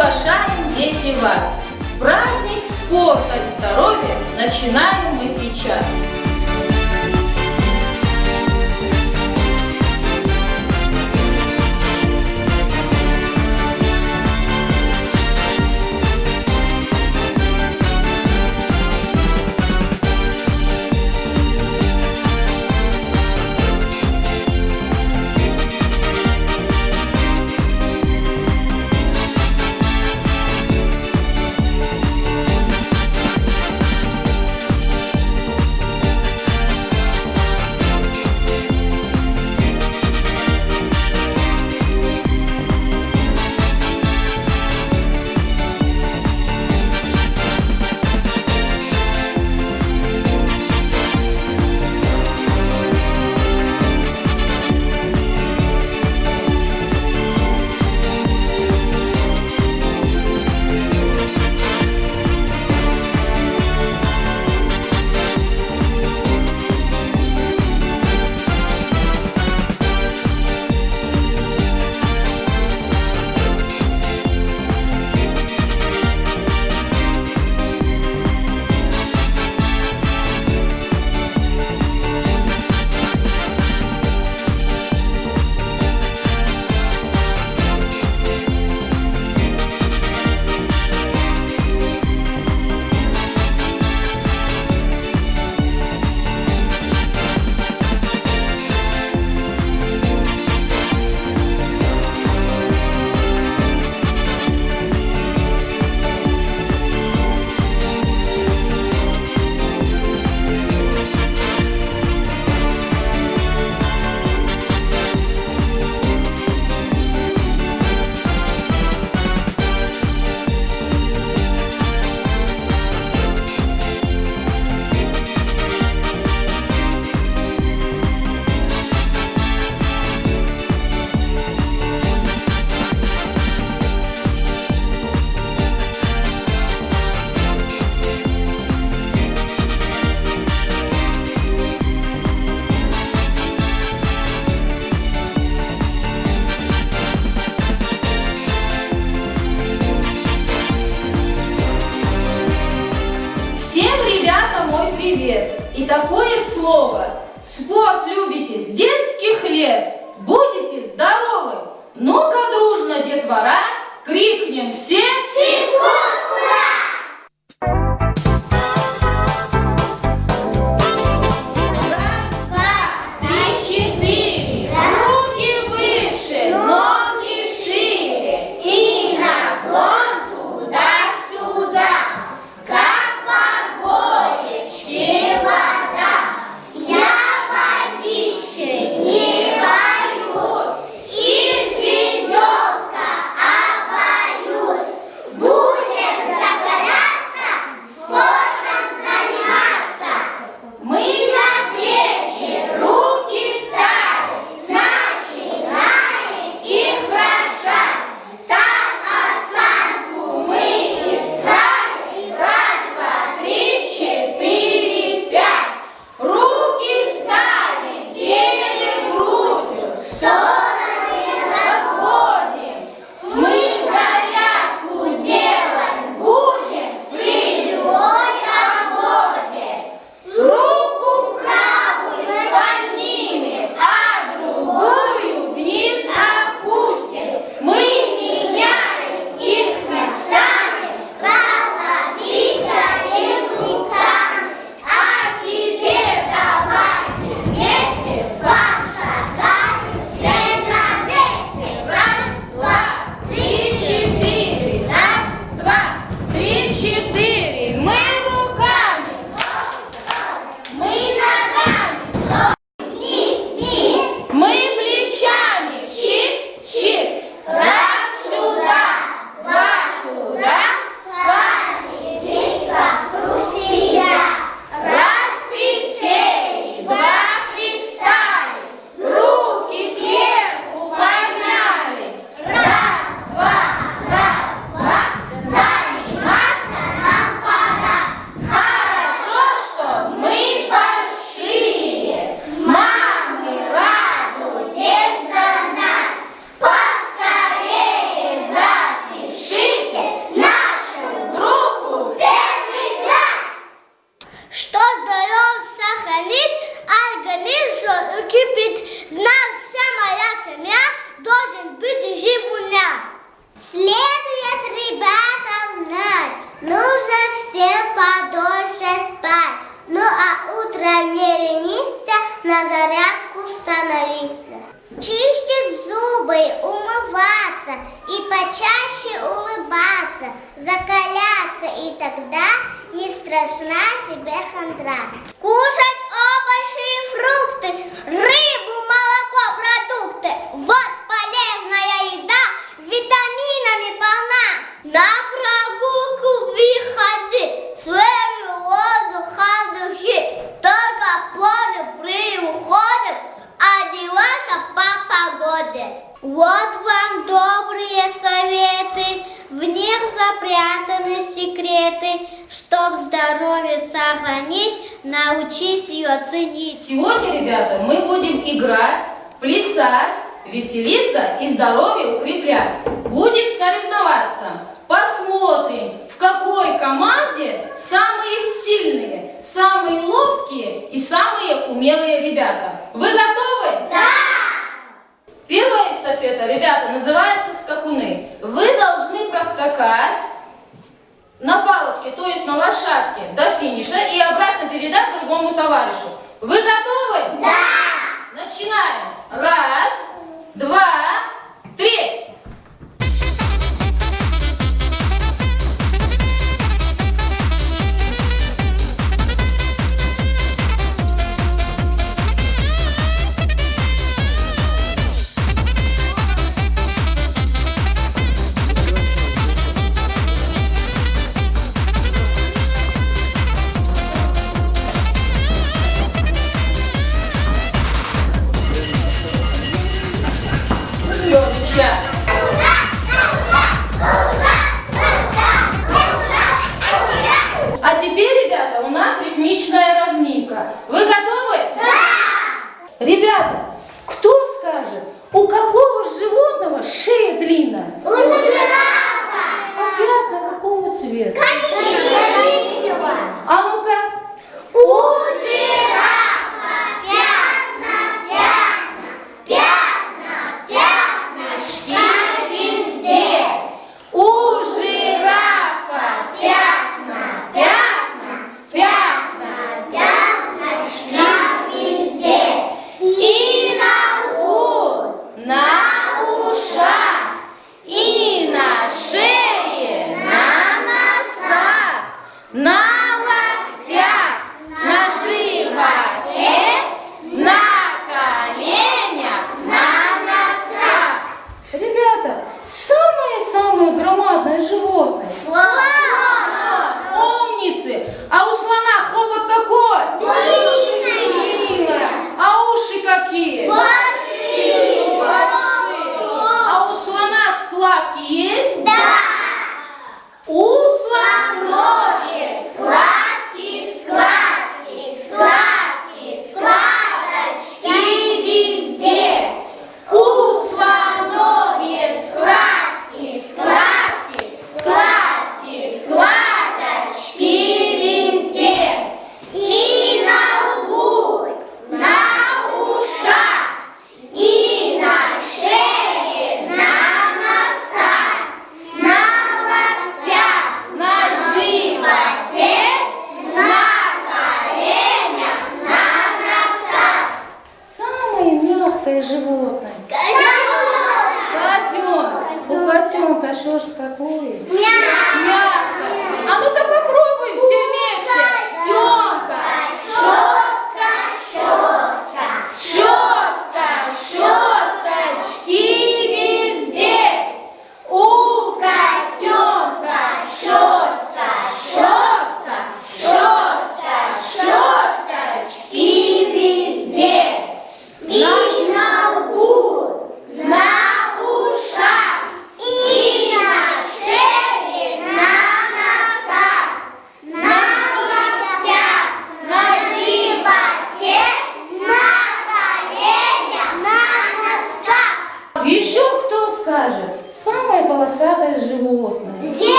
приглашаем, дети, вас! Праздник спорта и здоровья начинаем мы сейчас! Тогда не страшна тебе хандра. Кушать овощи и фрукты, рыбу, запрятаны секреты. Чтоб здоровье сохранить, научись ее ценить. Сегодня, ребята, мы будем играть, плясать, веселиться и здоровье укреплять. Будем соревноваться. Посмотрим, в какой команде самые сильные, самые ловкие и самые умелые ребята. Вы готовы? Да! Первая эстафета, ребята, называется скакуны. Вы должны проскакать на палочке, то есть на лошадке, до финиша и обратно передать другому товарищу. Вы готовы? Да! Начинаем. Раз, два, три.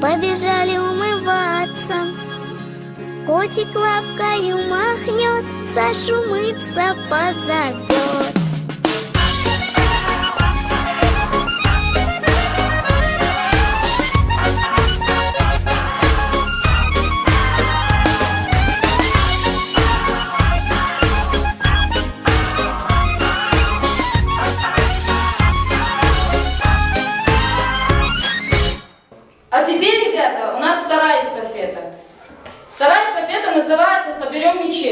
Побежали умываться. Котик лапкою махнет Сашу мыться позовет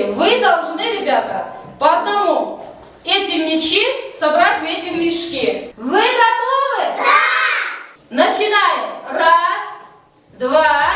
мячи». Вы должны, ребята, по одному эти мячи собрать в эти мешки. Вы готовы? Да! Начинаем. Раз, два,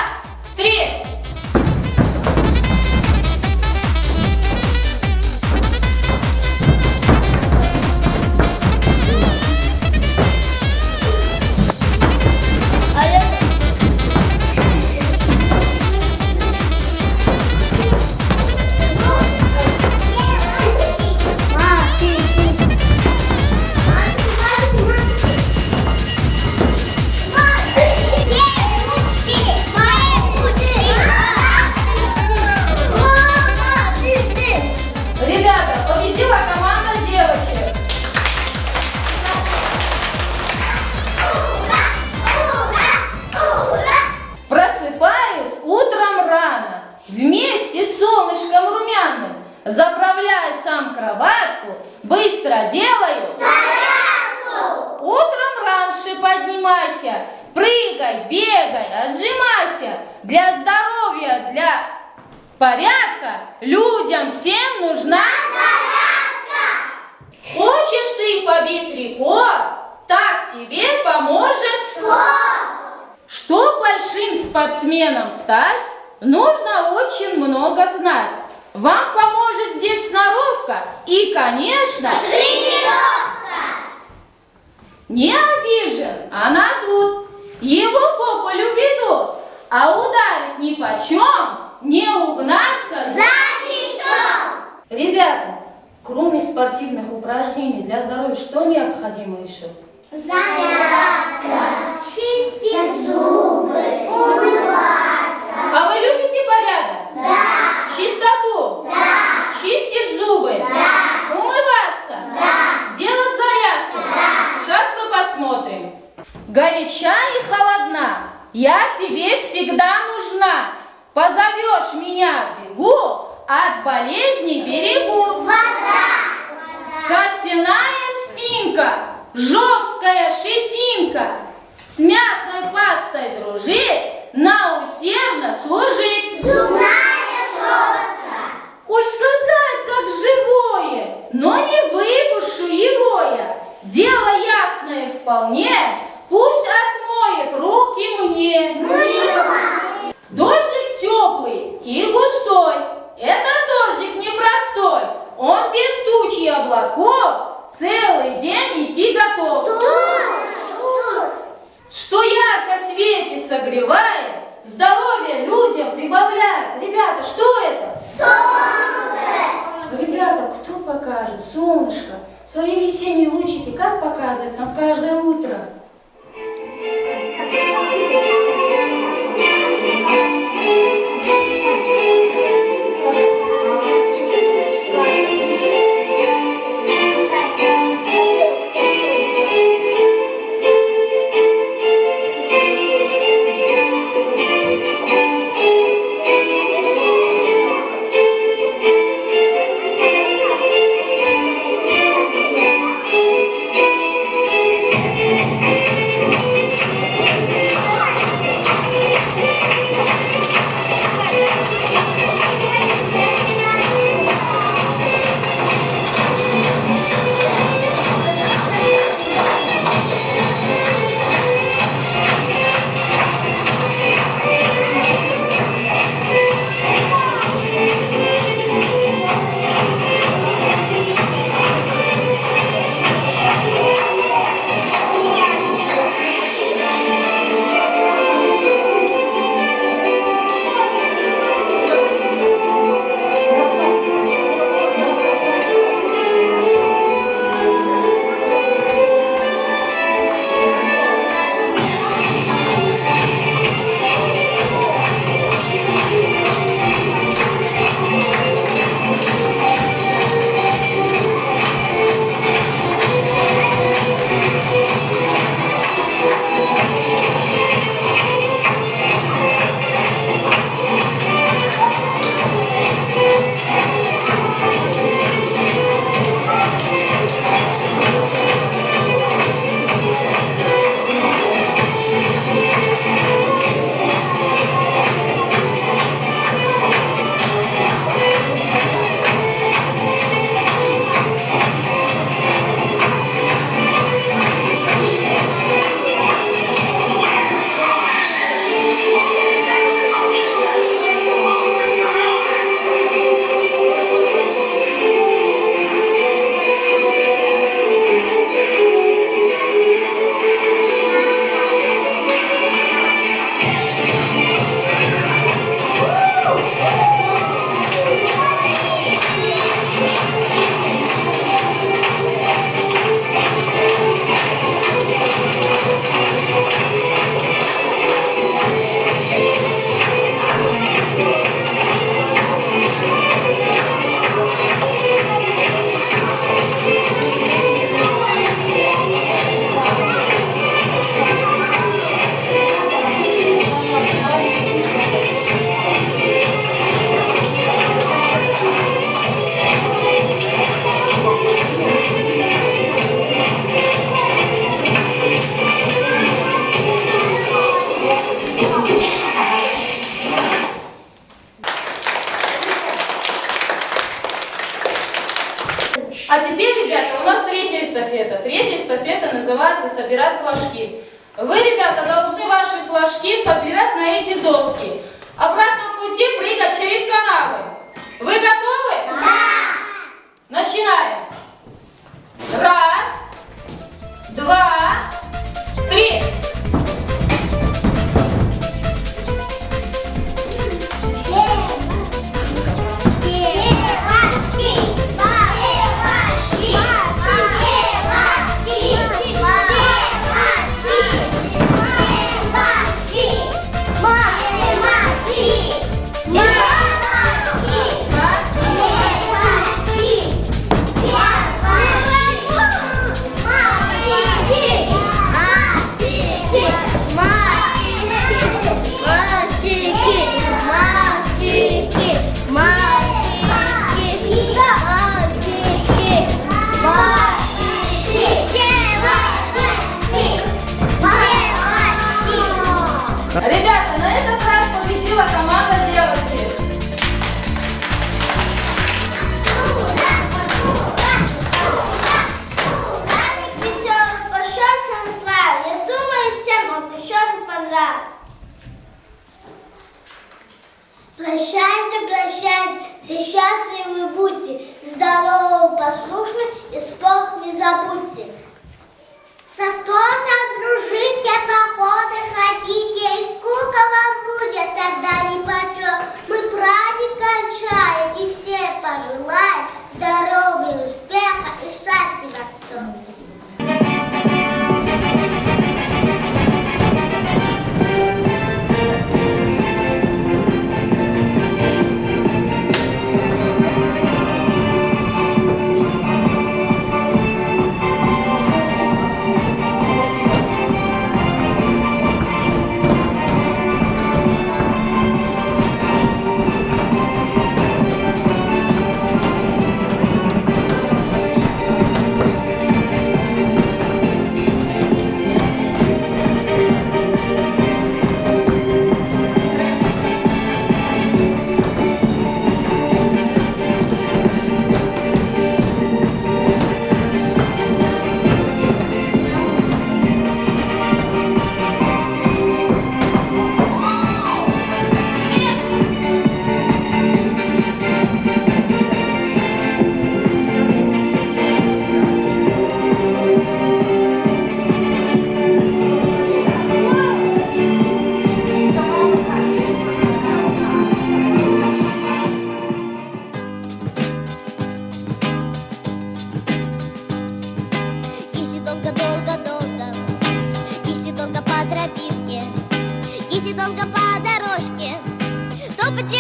вместе с солнышком румяным. Заправляю сам кроватку, быстро делаю. Утром раньше поднимайся, прыгай, бегай, отжимайся. Для здоровья, для порядка людям всем нужна Хочешь ты побить рекорд, так тебе поможет Чтоб большим спортсменом стать, нужно очень много знать. Вам поможет здесь сноровка и, конечно, не обижен, а надут. Его по полю ведут, а ударить ни почем, не угнаться Ребята, кроме спортивных упражнений для здоровья, что необходимо еще? Зарядка, чистить зубы, Чистоту? да, Чистить зубы? да, Умываться? да. Делать зарядку? Сейчас мы посмотрим. Горяча и холодна, я тебе всегда нужна. Позовешь меня, бегу, от болезней берегу. Костяная спинка, жесткая шитинка, с мятной пастой дружит, на усердно служит. Зубная щетка, Уж сказать, как живое, но не выпушу его я. Дело ясное вполне, пусть отмоет руки мне. мыло, Дождик теплый и густой, это дождик непростой. Он без тучи и облаков целый день идти готов. тут, тут. Что ярко светит, согревает, здоровье людям прибавляет. Ребята, что это? Ребята, кто покажет? Солнышко. Свои весенние лучики как показывает нам каждое утро? эстафета. Называется «Собирать флажки». Вы, ребята, должны ваши флажки собирать на эти доски. Обратном пути прыгать через канавы. Вы готовы? Да! Начинаем. Раз, два, три.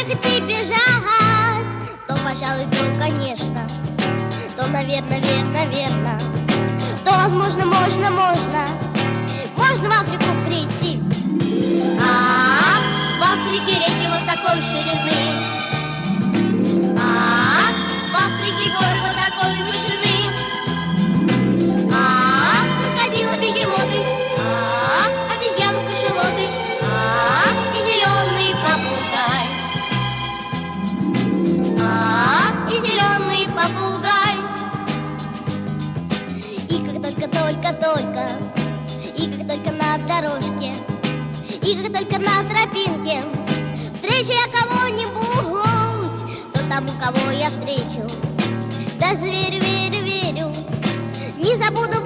Потихо бежать, то, пожалуй, то, конечно, то, наверное, верно, верно, то, возможно, можно, можно, можно в Африку прийти. А, в Африке реки вот такой ширины, а, в Африке горы вот такой вышины. Как только на тропинке. Встречу я кого-нибудь, то тому, кого я встречу, даже верю, верю, верю, не забуду,